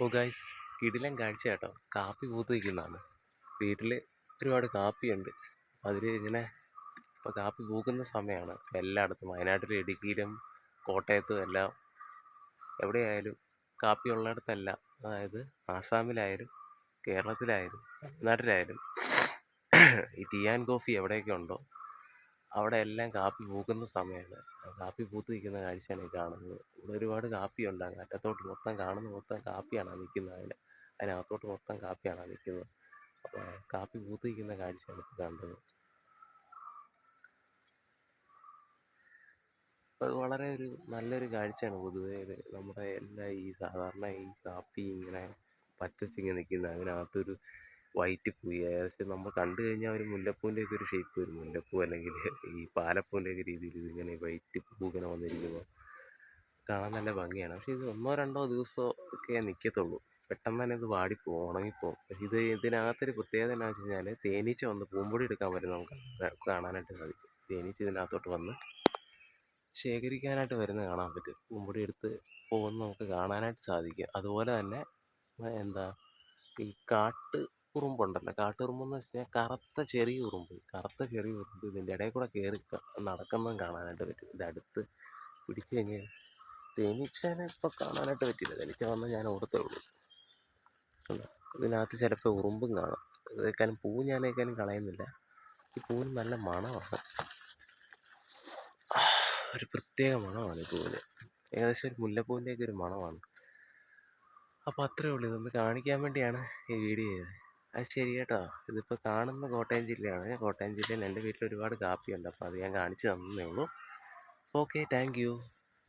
ഓ guys കിടിലൻ കാഴ്ച കേട്ടോ. കാപ്പി പൂത്ത് നിൽക്കുന്നതാണ് വീട്ടിൽ ഒരുപാട് കാപ്പിയുണ്ട്. അതിൽ ഇങ്ങനെ ഇപ്പോൾ കാപ്പി പൂക്കുന്ന സമയമാണ് എല്ലായിടത്തും വയനാട്ടിലും ഇടുക്കിയിലും കോട്ടയത്തും എല്ലാം എവിടെയായാലും കാപ്പി ഉള്ളിടത്തല്ല അതായത് ആസാമിലായാലും കേരളത്തിലായാലും തമിഴ്നാട്ടിലായാലും ഈ ടീ ആൻഡ് കോഫി എവിടെയൊക്കെ ഉണ്ടോ അവിടെ എല്ലാം കാപ്പി പൂക്കുന്ന സമയമാണ് കാപ്പി പൂത്ത് നിൽക്കുന്ന കാഴ്ചയാണ് ഈ കാണുന്നത്. ഇവിടെ ഒരുപാട് കാപ്പിയുണ്ട് അങ്ങ് അറ്റത്തോട്ട് മൊത്തം കാണുന്ന മൊത്തം കാപ്പിയാണ് നിൽക്കുന്നത് അതിന്. അതിനകത്തോട്ട് മൊത്തം കാപ്പിയാണ് നിൽക്കുന്നത്. അപ്പോൾ കാപ്പി പൂത്ത് നിൽക്കുന്ന കാഴ്ചയാണ് ഇപ്പോൾ കണ്ടത്. അത് വളരെ ഒരു നല്ലൊരു കാഴ്ചയാണ് പൊതുവേ നമ്മുടെ എല്ലാ ഈ സാധാരണ ഈ കാപ്പി ഇങ്ങനെ പച്ചച്ചിങ്ങനെ നിൽക്കുന്ന അതിനകത്തൊരു വൈറ്റ് പൂ ഏകദേശം നമ്മൾ കണ്ടു കഴിഞ്ഞാൽ ഒരു മുല്ലപ്പൂവിന്റെ ഒക്കെ ഒരു ഷേപ്പ് വരും. മുല്ലപ്പൂ അല്ലെങ്കിൽ ഈ പാലപ്പൂവിന്റെ ഒക്കെ രീതിയിൽ ഇതിങ്ങനെ വൈറ്റ് പൂ ഇങ്ങനെ വന്നിരിക്കുമ്പോൾ കാണാൻ നല്ല ഭംഗിയാണ്. പക്ഷേ ഇത് ഒന്നോ രണ്ടോ ദിവസമോ ഒക്കെ നിൽക്കത്തുള്ളൂ പെട്ടെന്ന് തന്നെ ഇത് വാടിപ്പോവും ഉണങ്ങിപ്പോവും. ഇത് ഇതിനകത്തൊരു പ്രത്യേകത എന്താണെന്ന് വെച്ച് കഴിഞ്ഞാൽ തേനീച്ച വന്ന് പൂമ്പൊടി എടുക്കാൻ വരും നമുക്ക് കാണാനായിട്ട് സാധിക്കും. തേനീച്ച ഇതിനകത്തോട്ട് വന്ന് ശേഖരിക്കാനായിട്ട് വരുന്നത് കാണാൻ പറ്റും. പൂമ്പൊടി എടുത്ത് പോകുന്ന നമുക്ക് കാണാനായിട്ട് സാധിക്കും. അതുപോലെ തന്നെ എന്താ ഈ കാട്ട് ഉറുമ്പുണ്ടല്ലോ. കാട്ടുറുമ്പെന്ന് എന്ന് വെച്ചാൽ കറുത്ത ചെറിയ ഉറുമ്പ്. കറുത്ത ചെറിയ ഉറുമ്പ് ഇതിന്റെ ഇടയിൽ കൂടെ കയറി നടക്കുന്നതും കാണാനായിട്ട് പറ്റും. ഇത് അടുത്ത് പിടിച്ചു കഴിഞ്ഞാൽ തേനീച്ചേനെ ഇപ്പോൾ കാണാനായിട്ട് പറ്റില്ല. തേനീച്ച വന്നാൽ ഞാൻ ഓർത്തേ ഉള്ളൂ? ഇതിനകത്ത് ചിലപ്പോൾ ഉറുമ്പും കാണും. ഇതേക്കാളും പൂ ഞാനേക്കാളും കളയുന്നില്ല. ഈ പൂവിന് നല്ല മണമാണ്. ഒരു പ്രത്യേക മണമാണ് ഈ പൂവിന്. ഏകദേശം ഒരു മുല്ലപ്പൂവിന്റെയൊക്കെ ഒരു മണമാണ്. അപ്പോൾ അത്രയേ ഉള്ളൂ. ഇതൊന്ന് കാണിക്കാൻ വേണ്ടിയാണ് ഈ വീഡിയോ ചെയ്തത്. അത് ശരി കേട്ടോ. ഇതിപ്പോൾ കാണുന്ന കോട്ടയം ജില്ലയാണ്. കോട്ടയം ജില്ലയിൽ എന്റെ വീട്ടിൽ ഒരുപാട് കാപ്പിയുണ്ട്. അപ്പോൾ അത് ഞാൻ കാണിച്ചു തന്നേ ഉള്ളൂ. Okay thank you